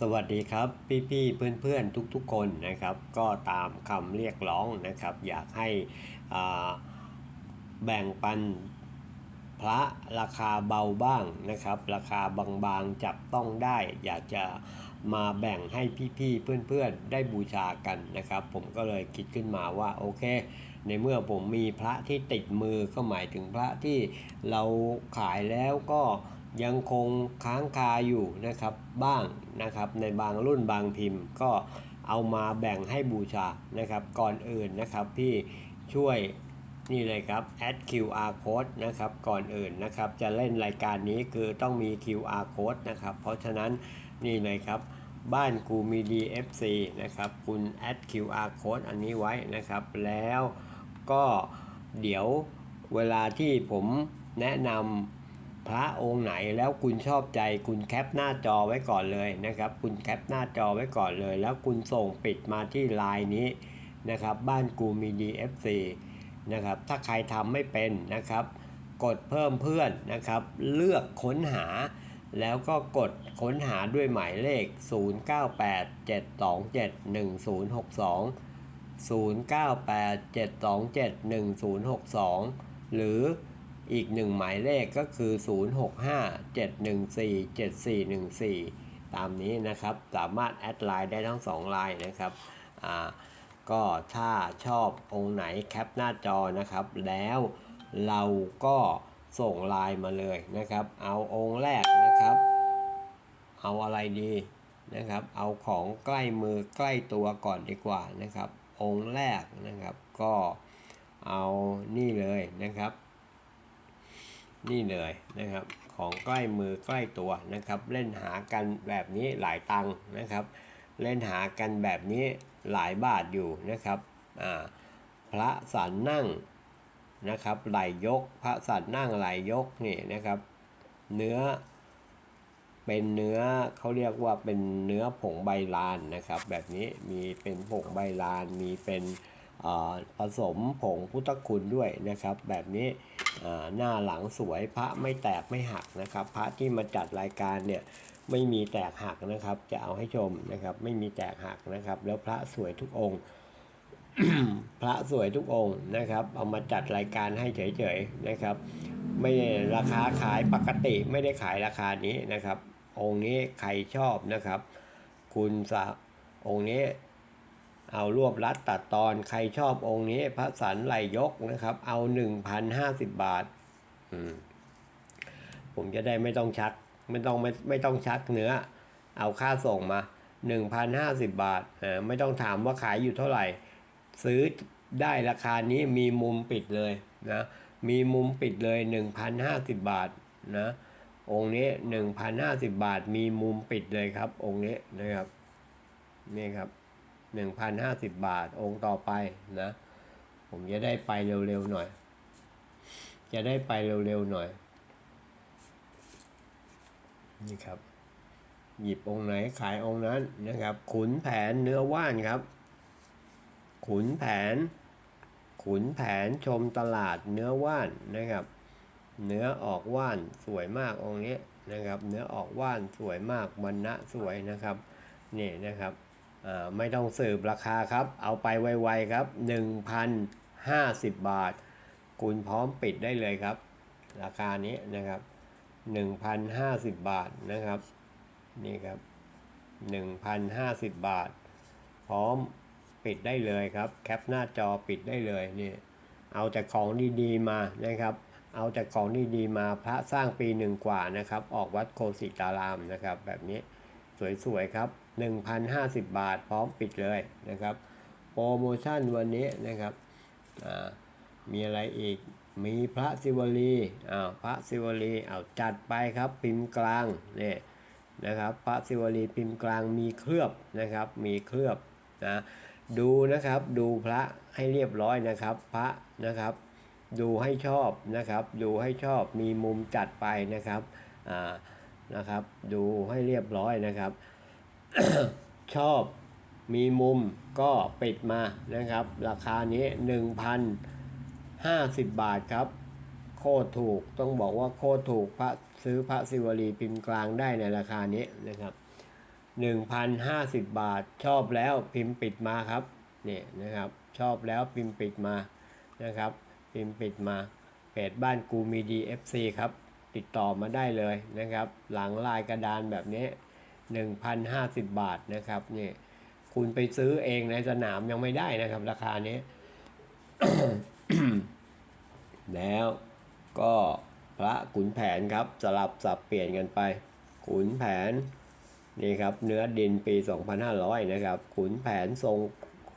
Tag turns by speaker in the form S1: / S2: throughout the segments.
S1: สวัสดีครับพี่พี่เพื่อนเพื่อนๆทุกๆคนนะครับ ก็ตามคำเรียกร้องนะครับ อยากให้แบ่งปันพระราคาเบาบ้างนะครับ ราคาบางๆจับต้องได้ อยากจะมาแบ่งให้พี่ๆเพื่อนๆได้บูชากันนะครับ ผมก็เลยคิดขึ้นมาว่าโอเค ในเมื่อผมมีพระที่ติดมือก็หมายถึงพระที่เราขายแล้วก็ ยังคงค้างคาอยู่นะครับบ้างนะครับในบางรุ่นบางพิมพ์ ก็เอามาแบ่งให้บูชานะครับ ก่อนอื่นนะครับพี่ช่วยนี่เลยครับ add QR code นะครับก่อนอื่นนะครับ จะเล่นรายการนี้คือต้องมี QR code นะครับ เพราะฉะนั้นนี่เลยครับ บ้านกูมี DFC นะครับ คุณ add QR code อันนี้ไว้นะครับ แล้วก็เดี๋ยวเวลาที่ผมแนะนำ พระองค์ไหนแล้วคุณชอบใจคุณแคปหน้าจอไว้ก่อนเลยนะครับ คุณแคปหน้าจอไว้ก่อนเลย แล้วคุณส่งปิดมาที่ไลน์นี้นะครับ บ้านกูมี DFC นะครับ ถ้าใครทำไม่เป็นนะครับ กดเพิ่มเพื่อนนะครับ เลือกค้นหา แล้วก็กดค้นหาด้วยหมายเลข 0987271062 0987271062 หรือ อีกหนึ่งหมายเลขก็คือ 0657147414 ตามนี้นะครับ สามารถแอดไลน์ได้ทั้ง2ไลน์นะครับอ่าก็ถ้าชอบองค์ไหนแคปหน้าจอนะครับ แล้วเราก็ส่งไลน์มาเลยนะครับ เอาองค์แรกนะครับ เอาอะไรดีนะครับ เอาของใกล้มือใกล้ตัวก่อนดีกว่านะครับ องค์แรกนะครับ ก็เอานี่เลยนะครับ นี่เลยนะครับ ของใกล้มือใกล้ตัวนะครับ เล่นหากันแบบนี้หลายตังค์นะครับ เล่นหากันแบบนี้หลายบาทอยู่นะครับอ่าพระสันนั่งนะครับไหลยกพระสันนั่งไหลยกนี่นะครับ เนื้อเป็นเนื้อเขาเรียกว่าเป็นเนื้อผงใบลานนะครับ แบบนี้มีเป็นผงใบลานมีเป็น ผสมผงพุทธคุณด้วยนะครับ แบบนี้หน้าหลังสวยพระไม่แตกไม่หักนะครับ พระที่มาจัดรายการเนี่ยไม่มีแตกหักนะครับ จะเอาให้ชมนะครับ ไม่มีแตกหักนะครับ แล้วพระสวยทุกองค์ พระสวยทุกองค์นะครับ เอามาจัดรายการให้เฉยๆนะครับ ไม่ราคาขายปกติไม่ได้ขายราคานี้นะครับ องค์นี้ใครชอบนะครับ คุณสะองค์นี้ เอารวบรัดตัดตอนใครชอบองค์นี้พระสันไหลยกนะครับ เอา1,050บาทอืมผมจะได้ไม่ต้องชัก ไม่ต้องไม่ไม่ต้องชักเนื้อ เอาค่าส่งมา1,050บาทเออไม่ต้องถามว่าขายอยู่เท่าไหร่ ซื้อได้ราคานี้มีมุมปิดเลยนะมีมุมปิดเลย 1,050 บาทนะองค์นี้ 1,050 บาท มีมุมปิดเลยครับ องค์นี้นะครับนี่ครับ 1,050 บาท องค์ต่อไปนะ ผมจะได้ไปเร็วๆหน่อย จะได้ไปเร็วๆหน่อย นี่ครับ หยิบองค์ไหนขายองค์นั้นนะครับ ขุนแผนเนื้อว่านครับ ขุนแผน ขุนแผนชมตลาดเนื้อว่านนะครับ เนื้อออกว่านสวยมากองค์นี้นะครับ เนื้อออกว่านสวยมากวันณะสวยนะครับนี่นะครับ ไม่ต้องสืบราคาครับ เอาไปไวๆครับ 1,050 บาท คุณพร้อมปิดได้เลยครับ ราคานี้นะครับ 1,050 บาทนะครับ นี่ครับ 1,050 บาท พร้อมปิดได้เลยครับ แคปหน้าจอปิดได้เลยนี่เอาแต่ของดีๆมานะครับ เอาแต่ของดีๆมาพระสร้างปีหนึ่งกว่านะครับ ออกวัดโคสิตารามนะครับ แบบนี้สวยๆครับ 1,050 บาท พร้อมปิดเลยนะครับ โปรโมชั่นวันนี้นะครับมีอะไรอีกมีพระศิวลีอ้าวพระศิวลีอ้าวจัดไปครับพิมพ์กลางเนี่ยนะครับพระศิวลีพิมพ์กลางมีเคลือบนะครับมีเคลือบนะดูนะครับดูพระให้เรียบร้อยนะครับพระนะครับ ดูให้ชอบนะครับ ดูให้ชอบมีมุมจัดไปนะครับอ่านะครับ ดูให้เรียบร้อยนะครับ ชอบมีมุมก็ปิดมานะครับ ราคานี้ 1,050 บาทครับ โคตรถูกต้องบอกว่าโคตรถูกพระซื้อพระศิวลีพิมพ์กลางได้ในราคานี้นะครับ 1,050 บาทชอบแล้วพิมพ์ปิดมาครับนี่นะครับ ชอบแล้วพิมพ์ปิดมานะครับ พิมพ์ปิดมาเพจบ้านกูมีดี FC ครับ ติดต่อมาได้เลยนะครับ หลังลายกระดานแบบนี้ 1,050 บาทนะครับนี่คุณไปซื้อเองในสนามยังไม่ได้นะครับ ราคานี้ แล้วก็พระขุนแผนครับสลับสับเปลี่ยนกันไป ขุนแผนนี่ครับเนื้อดินปี 2500 นะครับ ขุนแผนทรง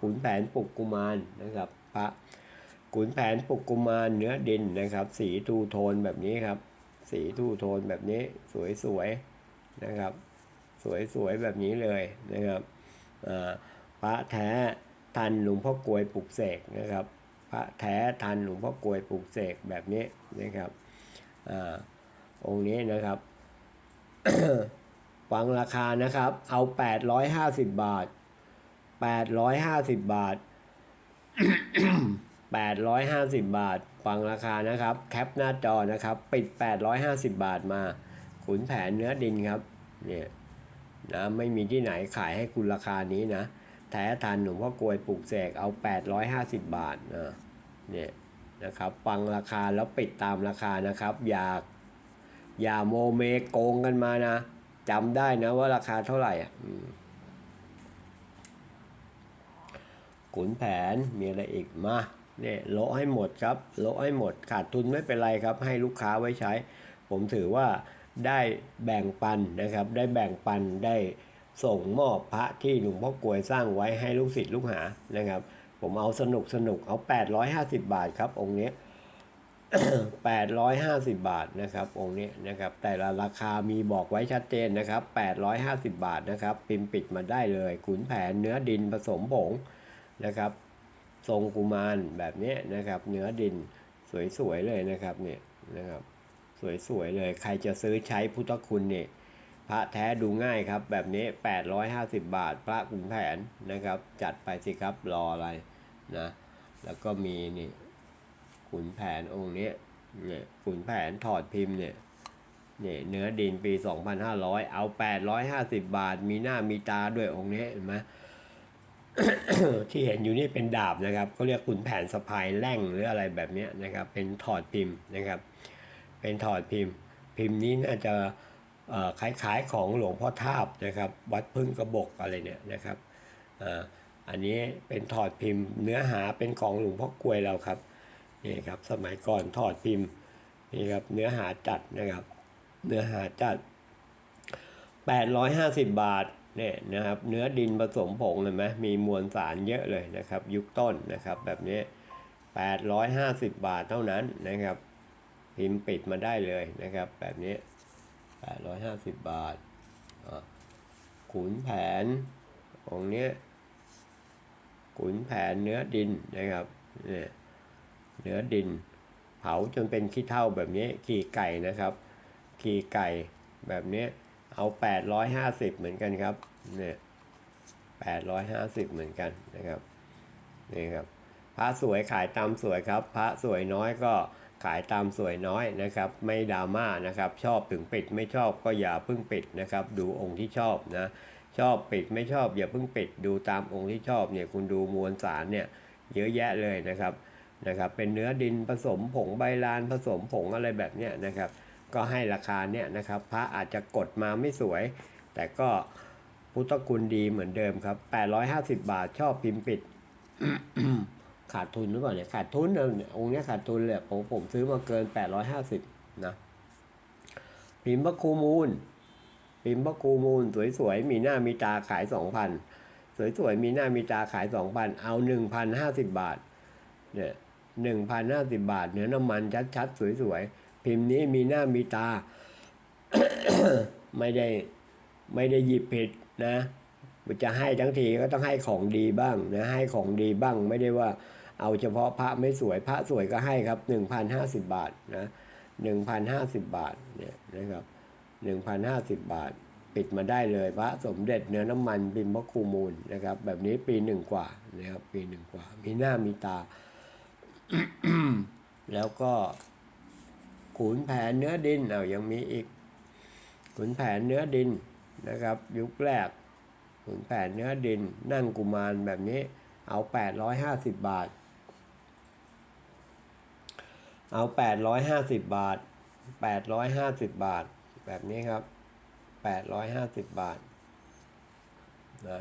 S1: ขุนแผนปุกกุมารนะครับ พระขุนแผนปุกกุมารเนื้อดินนะครับ สีทูโทนแบบนี้ครับ สีทูโทนแบบนี้สวยๆนะครับ สวยๆแบบนี้เลยนะครับพระแท้ทันหลวงพ่อกลวยปลุกเสกนะครับพระแท้ทันหลวงพ่อกลวยปลุกเสกแบบนี้นะครับอองค์นี้นะครับฟังราคานะครับ เอา 850 บาท 850 บาท 850 บาท ฟังราคานะครับ แคปหน้าจอนะครับ ปิด 850 บาทมา ขุนแผนเนื้อดินครับ เนี่ย นะไม่มีที่ไหนขายให้คุณราคานี้นะแท้ทันหลวงพ่อกลวยปลูกเสกเอา 850 บาทนะเนี่ยนะครับฟังราคาแล้วปิดตามราคานะครับ อย่าอย่าโมเมโกงกันมานะจำได้นะว่าราคาเท่าไหร่อะขุนแผนมีอะไรอีกมาเนี่ยโละให้หมดครับโละให้หมดขาดทุนไม่เป็นไรครับ ให้ลูกค้าไว้ใช้ ผมถือว่า ได้แบ่งปันนะครับ ได้แบ่งปันได้ส่งมอบพระที่หลวงพ่อกวยสร้างไว้ให้ลูกศิษย์ลูกหานะครับ ผมเอาสนุกสนุกเอา 850 บาทครับ องค์นี้ย850 บาทนะครับ องค์นี้นะครับ แต่ละราคามีบอกไว้ชัดเจนนะครับ 850 บาทนะครับ พิมพ์ปิดมาได้เลยขุนแผนเนื้อดินผสมผงนะครับ ทรงกุมารแบบนี้นะครับ เนื้อดินสวยๆเลยนะครับเนี่ยนะครับ สวยๆเลย ใครจะซื้อใช้พุทธคุณเนี่ยพระแท้ดูง่ายครับ แบบนี้ 850 บาท พระขุนแผนนะครับ จัดไปสิครับรออะไรนะ แล้วก็มีนี่ขุนแผนองค์นี้เนี่ยขุนแผนถอดพิมพ์เนี่ยเนี่ยเนื้อดินปี 2,500 เอา 850 บาท มีหน้ามีตาด้วยองค์นี้เห็นไหมที่เห็นอยู่นี่เป็นดาบนะครับเขาเรียกขุนแผนสะพายแร่งหรืออะไรแบบนี้นะครับ เป็นถอดพิมพ์นะครับ เป็นถอดพิมพ์ พิมพ์นี้น่าจะคล้ายๆของหลวงพ่อทาบนะครับ วัดพึ่งกระบอกอะไรเนี่ยนะครับอ,อันนี้เป็นถอดพิมพ์ เนื้อหาเป็นของหลวงพ่อกลวยเราครับนี่ครับสมัยก่อนถอดพิมพ์นี่ครับเนื้อหาจัดนะครับ เนื้อหาจัด 850 บาทเนี่ยนะครับเนื้อดินผสมผงเห็นไหมมีมวลสารเยอะเลยนะครับ ยุคต้นนะครับแบบนี้ 850 บาทเท่านั้นนะครับ พิมพ์ปิดมาได้เลยนะครับ แบบนี้ 850 บาทขุนแผนองเนี้ยขุนแผนเนื้อดินนะครับเนี่ยเนื้อดิน เผาจนเป็นขี้เถ้าแบบนี้ขี้ไก่นะครับ ขี้ไก่แบบนี้เอา 850 เหมือนกันครับเนี่ย850 เหมือนกันนะครับนี่ครับพระสวยขายตามสวยครับ พระสวยน้อยก็ ขายตามสวยน้อยนะครับ ไม่ดราม่านะครับ ชอบถึงปิดไม่ชอบก็อย่าเพิ่งปิดนะครับ ดูองค์ที่ชอบนะ ชอบปิดไม่ชอบอย่าเพิ่งปิด ดูตามองค์ที่ชอบเนี่ยคุณดูมวลสารเนี่ยเยอะแยะเลยนะครับนะครับ เป็นเนื้อดินผสมผงใบลานผสมผงอะไรแบบเนี้ยนะครับ ก็ให้ราคาเนี่ยนะครับ พระอาจจะกดมาไม่สวย แต่ก็พุทธคุณดีเหมือนเดิมครับ 850 บาทชอบพิมพ์ปิด ขาดทุนหรือเปล่าเนี่ยขาดทุนเนี่ยองค์เนี้ยขาดทุนเลยผมผมซื้อมาเกิน 850 นะพิมพ์พระครูมูลพิมพ์พระครูมูล สวยๆ มีหน้ามีตาขาย 2,000 สวยๆ มีหน้ามีตาขาย 2,000 เอา 1,050 บาทเนี่ยหนึ่งพันห้าสิบบาท เนื้อน้ำมันชัดๆ สวยๆ พิมพ์นี้มีหน้ามีตา ไม่ได้ไม่ได้หยิบผิดนะ จะให้ทั้งทีก็ต้องให้ของดีบ้างนะให้ของดีบ้างไม่ได้ว่าเอาเฉพาะพระไม่สวยพระสวยก็ให้ครับหนึ่งพันห้าสิบบาทนะหนึ่งพันห้าสิบบาทเนี่ยนะครับหนึ่งพันห้าสิบบาท ปิดมาได้เลยพระสมเด็จเนื้อน้ำมันบิมพระคูมูลนะครับ แบบนี้ปีหนึ่งกว่านะครับปีหนึ่งกว่า มีหน้ามีตา แล้วก็ขุนแผนเนื้อดินเอายังมีอีกขุนแผนเนื้อดินนะครับ ยุคแรก ขุนแผนเนื้อดินนั่งกุมารแบบนี้เอาแปดร้อยห้าสิบบาท เอาแปดร้อยห้าสิบบาทแปดร้อยห้าสิบบาท แบบนี้ครับแปดร้อยห้าสิบบาทนะ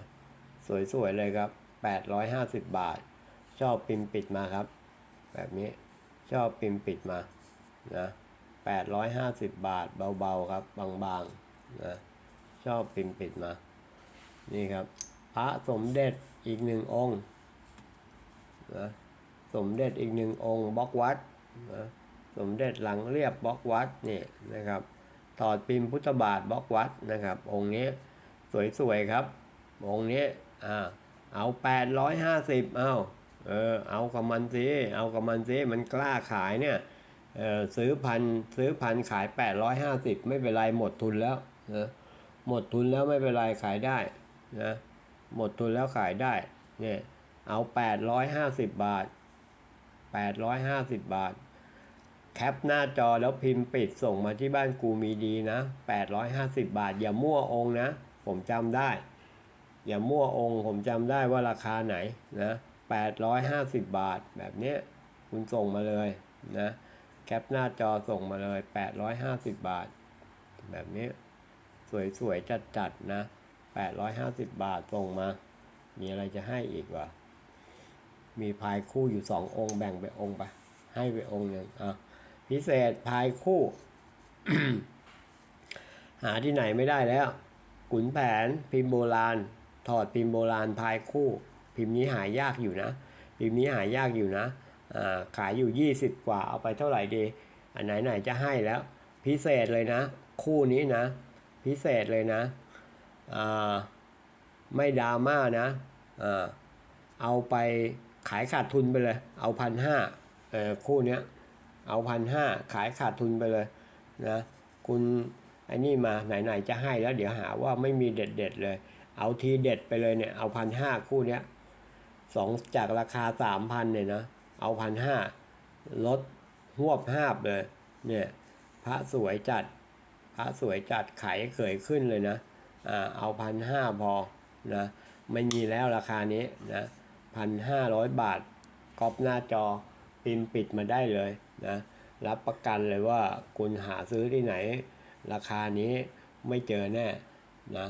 S1: สวยๆเลยครับแปดร้อยห้าสิบบาท ชอบพิมปิดมาครับ แบบนี้ชอบพิมปิดมานะแปดร้อยห้าสิบบาทเบาๆครับบางๆนะชอบพิมปิดมา นี่ครับ พระสมเด็จอีกหนึ่งองค์นะสมเด็จอีกหนึ่งองค์บล็อกวัดนะสมเด็จหลังเรียบบล็อกวัดนี่นะครับถอดพิมพ์พุทธบาทบล็อกวัดนะครับ องค์นี้สวยๆครับ องค์นี้อ่าเอาแปดร้อยห้าสิบเอาเออเอากับมันสิเอากับมันสิมันกล้าขายเนี่ยเออซื้อพันซื้อพันขายแปดร้อยห้าสิบไม่เป็นไรหมดทุนแล้วนะหมดทุนแล้วไม่เป็นไรขายได้ นะหมดทุนแล้วขายได้เนี่ยเอาแปดร้อยห้าสิบบาทแปดร้อยห้าสิบบาท แคปหน้าจอแล้วพิมพ์ปิดส่งมาที่บ้านกูมีดีนะ 850 บาท อย่ามั่วองนะ ผมจำได้ อย่ามั่วองผมจำได้ว่าราคาไหนนะ 850 บาทแบบเนี้ยคุณส่งมาเลยนะแคปหน้าจอส่งมาเลย 850 บาท แบบนี้ สวยๆ จัดๆ นะ 850 บาทส่งมา มีอะไรจะให้อีกวะมีพายคู่อยู่สององค์แบ่งไปองค์ไปให้ไปองค์หนึ่งอะพิเศษพายคู่ หาที่ไหนไม่ได้แล้ว ขุนแผนพิมพ์โบราณ ถอดพิมพ์โบราณพายคู่ พิมพ์นี้หายากอยู่นะ พิมพ์นี้หายากอยู่นะอ่าขายอยู่ 20 กว่าเอาไปเท่าไหร่ดี อันไหนไหนจะให้แล้ว พิเศษเลยนะ คู่นี้นะ พิเศษเลยนะ ไม่ดราม่านะอ่าเอาไปขายขาดทุนไปเลย เอาพันห้าคู่เนี้ยเอาพันห้าขายขาดทุนไปเลยนะคุณไอ้นี่มาไหนๆจะให้แล้วเดี๋ยวหาว่าไม่มีเด็ดๆเลย เอาทีเด็ดไปเลยเนี่ยเอาพันห้าคู่เนี้ยสองจากราคาสามพันเนี่ยนะเอาพันห้าลดหวบห้าบเลยเนี่ยพระสวยจัด พระสวยจัดขายเขยขึ้นเลยนะ เอาพันห้าพอนะไม่มีแล้วราคานี้นะพันห้าร้อยบาทก๊อปหน้าจอพิมพ์ปิดมาได้เลยนะรับประกันเลยว่าคุณหาซื้อที่ไหน ราคานี้ไม่เจอแน่นะ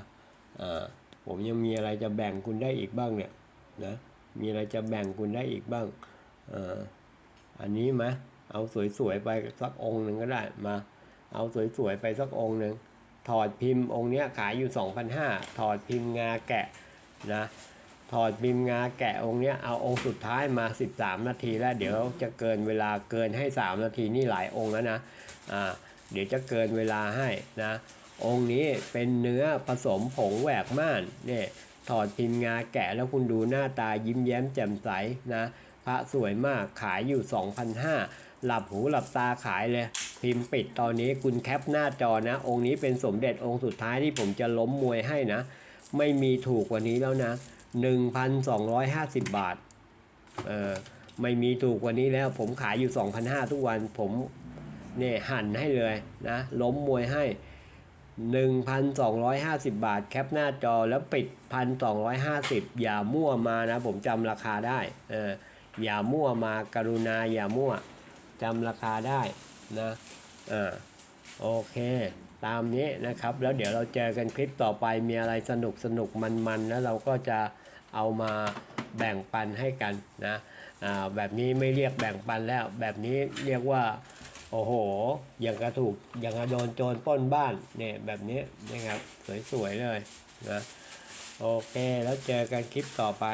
S1: อ่าผมยังมีอะไรจะแบ่งคุณได้อีกบ้างเนี่ยนะมีอะไรจะแบ่งคุณได้อีกบ้างอ่าอันนี้ไหมเอาสวยๆไปสักองค์หนึ่งก็ได้มา เอาสวยๆไปสักองค์หนึ่ง ถอดพิมพ์องค์เนี้ยขายอยู่ 2,500 ถอดพิมพ์งาแกะนะถอดบิมงาแกะองค์เนี้ยเอาองค์สุดท้ายมา 13 นาทีแล้วเดี๋ยวจะเกินเวลาเกินให้ 3 นาทีนี่หลายองค์แล้วนะอ่าเดี๋ยวจะเกินเวลาให้นะองค์นี้เป็นเนื้อผสมผงแหวกม่านเนี่ยถอดพิมพ์งาแกะแล้วคุณดูหน้าตายิ้มแย้มแจ่มใสนะพระสวยมากขายอยู่ 2,500หลับหูหลับตาขายเลย พิมพ์ปิดตอนนี้คุณแคปหน้าจอนะ องค์นี้เป็นสมเด็จองค์สุดท้ายที่ผมจะล้มมวยให้นะ ไม่มีถูกกว่านี้แล้วนะ 1,250 บาทเออไม่มีถูกกว่านี้แล้ว ผมขายอยู่ 2,500 ทุกวันผมเนี่ยหั่นให้เลยนะ ล้มมวยให้ 1,250 บาท แคปหน้าจอแล้วปิด 1,250 อย่ามั่วมานะ ผมจำราคาได้เอออย่ามั่วมากรุณาอย่ามั่วจำราคาได้ นะเออโอเค ตามนี้นะครับ แล้วเดี๋ยวเราเจอกันคลิปต่อไปมีอะไรสนุกสนุกมันๆ แล้วเราก็จะเอามาแบ่งปันให้กันนะอ่าแบบนี้ไม่เรียกแบ่งปันแล้ว แบบนี้เรียกว่า โอ้โห อย่างกระถูกอย่างกระโดนโจรป้นบ้านเนี่ยแบบนี้นะครับ สวยๆเลยนะโอเค แล้วเจอกันคลิปต่อไป